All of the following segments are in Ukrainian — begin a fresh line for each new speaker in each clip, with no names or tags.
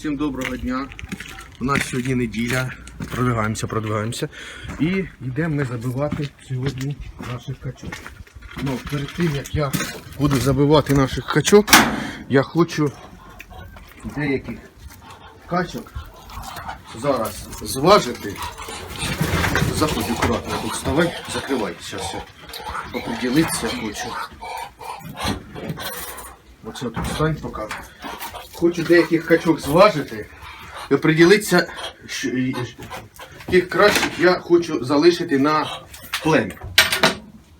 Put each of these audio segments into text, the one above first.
Всім доброго дня. У нас сьогодні неділя. Продвигаємося, продвигаємося. І йдемо ми забивати сьогодні наших качок. Ну, перед тим як я буду забивати наших качок, я хочу деяких качок зараз зважити. Заходь акуратно тут вставай, закривай. Зараз я оприділитися хочу. Оце тут стань поки. Хочу деяких качок зважити і оприділитися, яких кращих я хочу залишити на плем'я.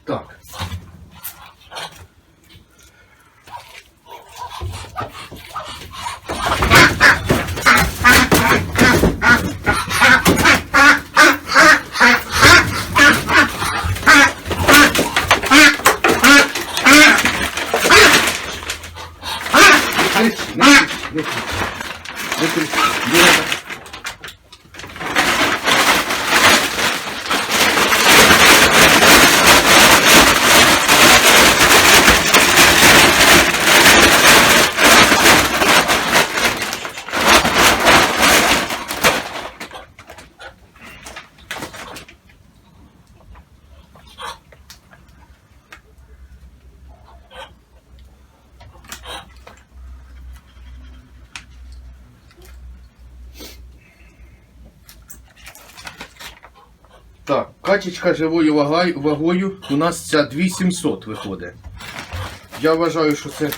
Так. Не кричи, не кричи, не кричи. Не кричи. Не надо. Так, качечка живою вагою у нас ця 2700 виходить. Я вважаю, що це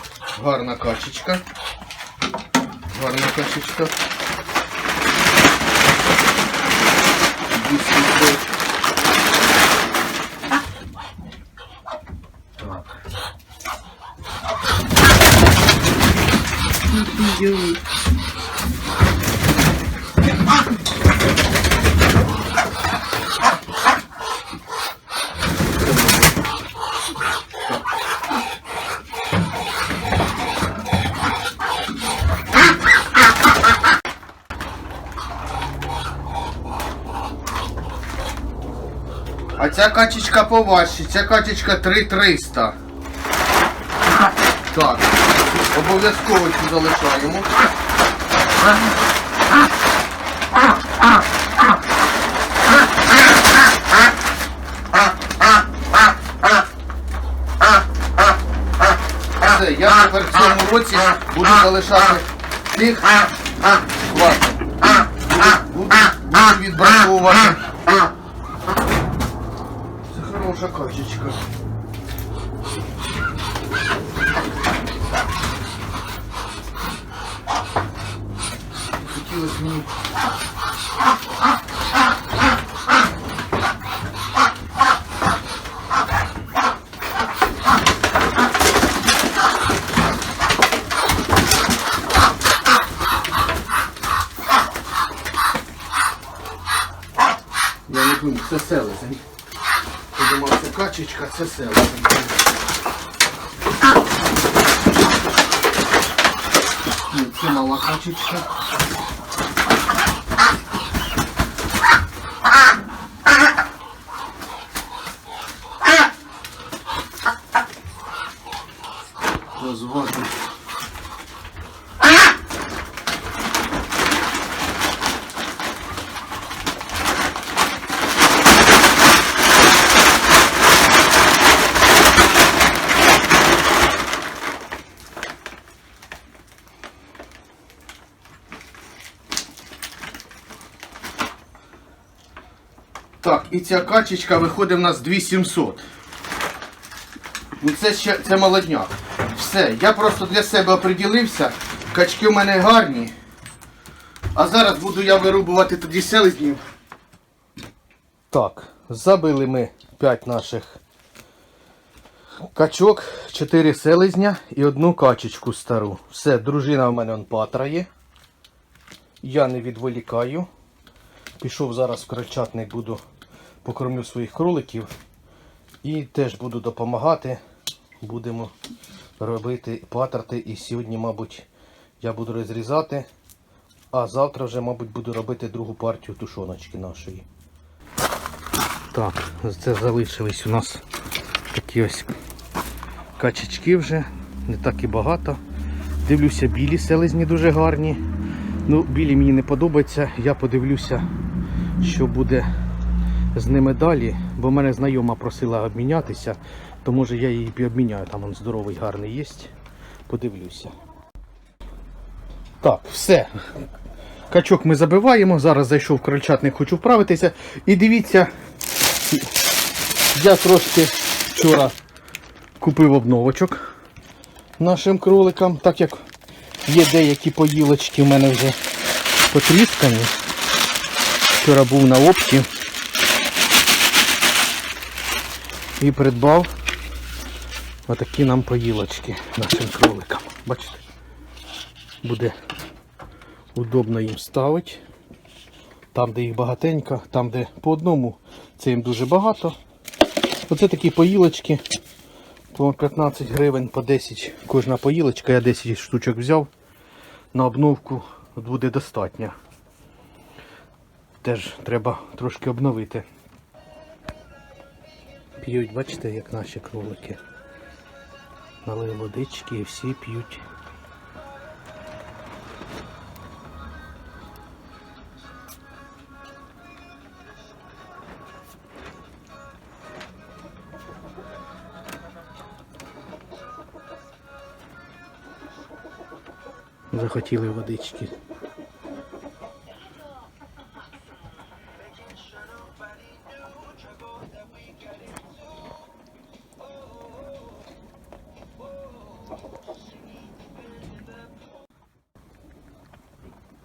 гарна качечка. Гарна качечка. 2700. Так. А ця качечка поважче, ця качечка 3300. Так, обов'язково цю залишаємо. Все, я тепер в цьому році буду залишати тих хватить. Буду, буду, буду відбраковувати. Хороша качечка. Хотілося мені. Я не думаю, це селезень. Я думав, це качечка, це селезень. Ні, це мала качечка. Розводить. Так, і ця качечка виходить в нас 2700. Ну це ще це молодняк. Все, я просто для себе оприділився. Качки в мене гарні. А зараз буду я вирубувати тоді селезнів. Так, забили ми 5 наших качок, 4 селезня і одну качечку стару. Все, дружина в мене он патрає. Я не відволікаю. Пішов зараз в крольчатник, буду покормлю своїх кроликів і теж буду допомагати. Будемо робити патрати. І сьогодні, мабуть, я буду розрізати, а завтра вже, мабуть, буду робити другу партію тушоночки нашої. Так, це залишились у нас такі ось качечки вже, не так і багато. Дивлюся, білі селезні дуже гарні. Ну, білі мені не подобаються. Я подивлюся, що буде з ними далі, бо мене знайома просила обмінятися, то може я її обміняю, там він здоровий, гарний є. Подивлюся. Так, все. Качок ми забиваємо. Зараз зайшов в крольчатник, хочу вправитися. І дивіться, я трошки вчора купив обновочок нашим кроликам, так як є деякі поїлочки в мене вже потріскані. Вчора був на опті і придбав отакі нам поїлочки нашим кроликам. Бачите? Буде удобно їм ставити. Там, де їх багатенько, там, де по одному, це їм дуже багато. Оце такі поїлочки. По 15 гривень, по 10 кожна поїлочка, я 10 штучок взяв. На обновку буде достатньо. Теж треба трошки обновити. П'ють, бачите, як наші кролики. Налили водички і всі п'ють. Захотіли водички.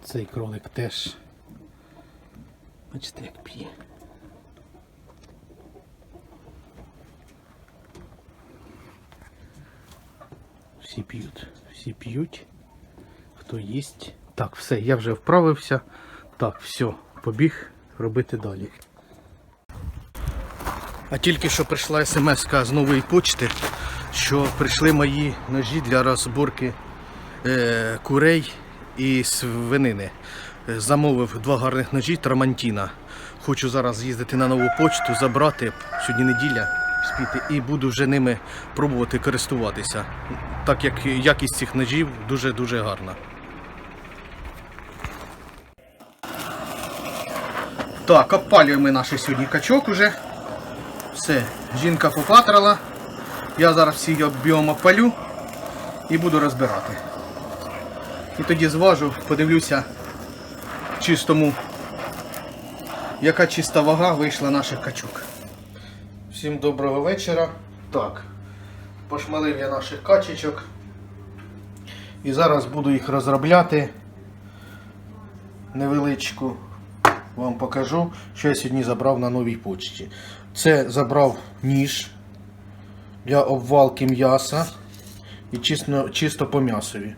Цей кролик теж. Бачите, як п'є. Всі п'ють, всі п'ють. Хто їсть. Так, все, я вже вправився. Так, все, побіг робити далі. А тільки що прийшла смс з нової почти, що прийшли мої ножі для розборки е, курей і свинини. Замовив два гарних ножі Трамантіна. Хочу зараз з'їздити на нову почту, забрати сьогодні неділя спіти і буду вже ними пробувати користуватися. Так як якість цих ножів дуже-дуже гарна. Так, обпалюємо ми наш сьогодні качок уже. Все, жінка попатрала. Я зараз всі об'єм обпалю і буду розбирати. І тоді зважу, подивлюся чистому, яка чиста вага вийшла наших качок. Всім доброго вечора. Так, пошмалив я наших качечок. І зараз буду їх розробляти невеличку вам покажу, що я сьогодні забрав на новій почті. Це забрав ніж для обвалки м'яса і чисто, чисто по м'ясові.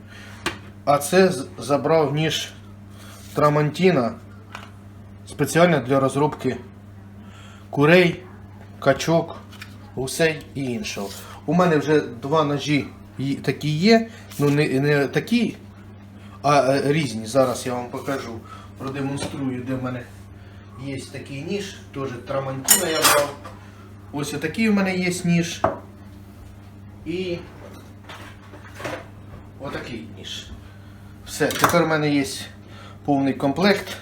А це забрав ніж Трамантіна спеціально для розробки курей, качок, гусей і іншого. У мене вже два ножі такі є, ну не, не такі, а е, різні. Зараз я вам покажу, продемонструю, де в мене є такий ніж. Теж трамантіна я брав. Ось отакий у мене є ніж. І отакий ніж. Все, тепер у мене є повний комплект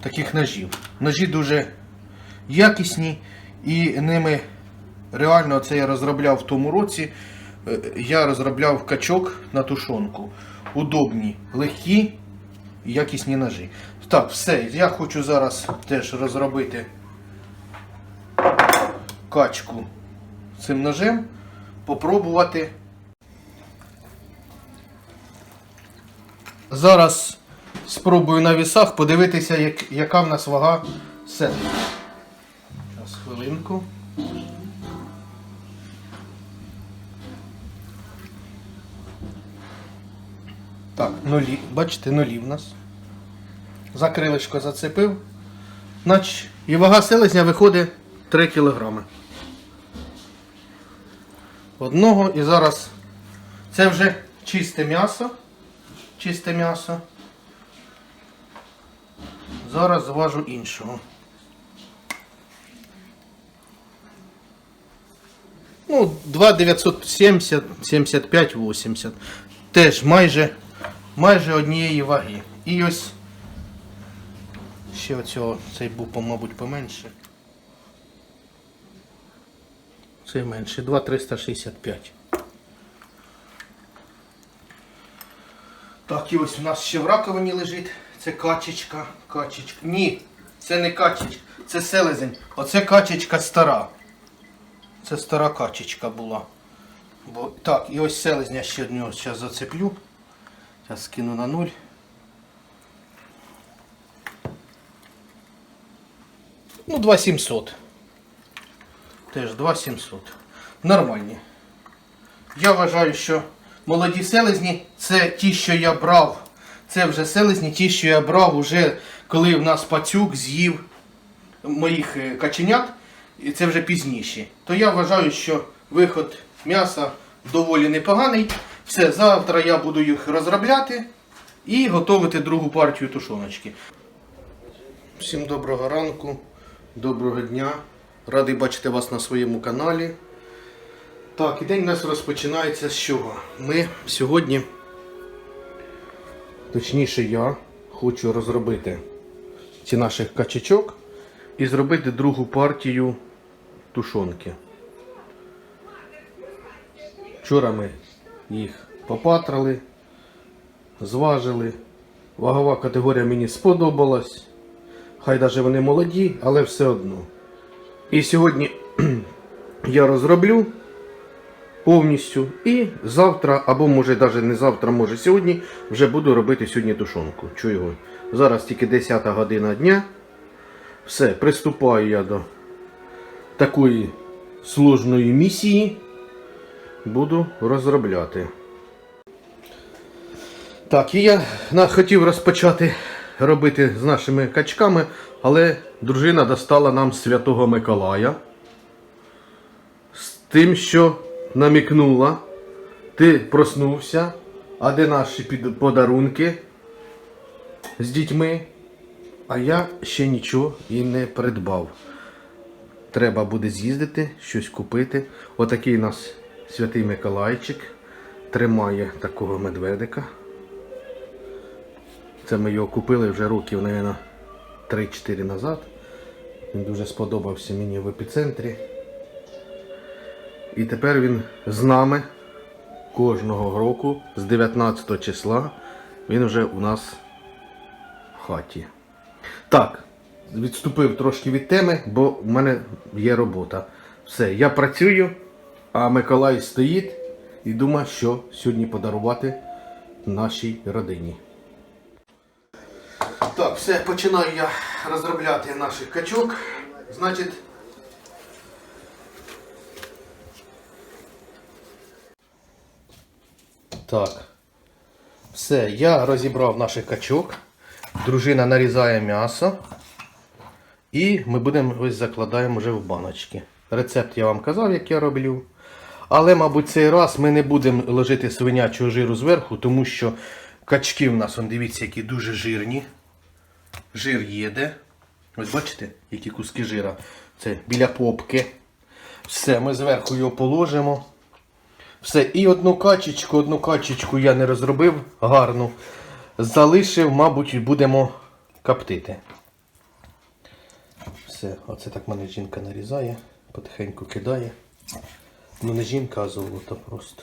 таких ножів. Ножі дуже якісні і ними реально це я розробляв в тому році. Е, Я розробляв качок на тушонку. Удобні, легкі, і якісні ножі. Так, все, я хочу зараз теж розробити качку цим ножем, попробувати. Зараз спробую на вісах подивитися, як, яка в нас вага сетки. Зараз хвилинку. Так, нулі. Бачите, нулі в нас. За крилишко зацепив. Значить, і вага селезня виходить 3 кг. Одного і зараз це вже чисте м'ясо. Чисте м'ясо. Зараз зважу іншого. Ну, 2,970, 75, 80. Теж майже, майже однієї ваги. І ось ще оцього, цей був, мабуть, поменше. Це менше, 2,365. Так, і ось у нас ще в раковині лежить. Це качечка. Качечка. Ні, це не качечка, це селезень. Оце качечка стара. Це стара качечка була. Бо, так, і ось селезня ще одного зараз зацеплю. Зараз скину на нуль. Ну, 2700. Теж 2700. Нормальні. Я вважаю, що молоді селезні це ті, що я брав. Це вже селезні, ті, що я брав уже коли в нас пацюк з'їв моїх е, каченят, і це вже пізніше. То я вважаю, що виход м'яса доволі непоганий. Все, завтра я буду їх розробляти і готувати другу партію тушоночки. Всім доброго ранку, доброго дня. Радий бачити вас на своєму каналі. Так, і день у нас розпочинається з чого? Ми сьогодні, точніше я, хочу розробити ці наших качечок і зробити другу партію тушонки. Вчора ми їх попатрали, зважили. Вагова категорія мені сподобалась. Хай навіть вони молоді, але все одно. І сьогодні я розроблю повністю. І завтра, або може навіть не завтра, може сьогодні, вже буду робити сьогодні тушонку. Чую. Зараз тільки 10 година дня. Все, приступаю я до такої сложної місії. Буду розробляти. Так, і я хотів розпочати робити з нашими качками, але дружина достала нам Святого Миколая з тим, що намікнула, ти проснувся, а де наші подарунки з дітьми? А я ще нічого і не придбав. Треба буде з'їздити, щось купити. Отакий у нас святий Миколайчик тримає такого медведика. Це ми його купили вже років, мабуть, 3-4 назад. Він дуже сподобався мені в епіцентрі. І тепер він з нами кожного року з 19 числа він вже у нас в хаті. Так, відступив трошки від теми, бо в мене є робота. Все, я працюю, а Миколай стоїть і думає, що сьогодні подарувати нашій родині. Так, все, починаю я розробляти наших качок. Значить. Так. Все, я розібрав наших качок. Дружина нарізає м'ясо. І ми будемо ось закладаємо вже в баночки. Рецепт я вам казав, як я роблю. Але, мабуть, цей раз ми не будемо ложити свинячого жиру зверху, тому що качки в нас, он, дивіться, які дуже жирні. Жир їде. Ось бачите, які куски жира. Це біля попки. Все, ми зверху його положимо. Все, і одну качечку, одну качечку я не розробив гарну. Залишив, мабуть, будемо коптити. Все, оце так мене жінка нарізає, потихеньку кидає. Ну не жінка, а золото просто.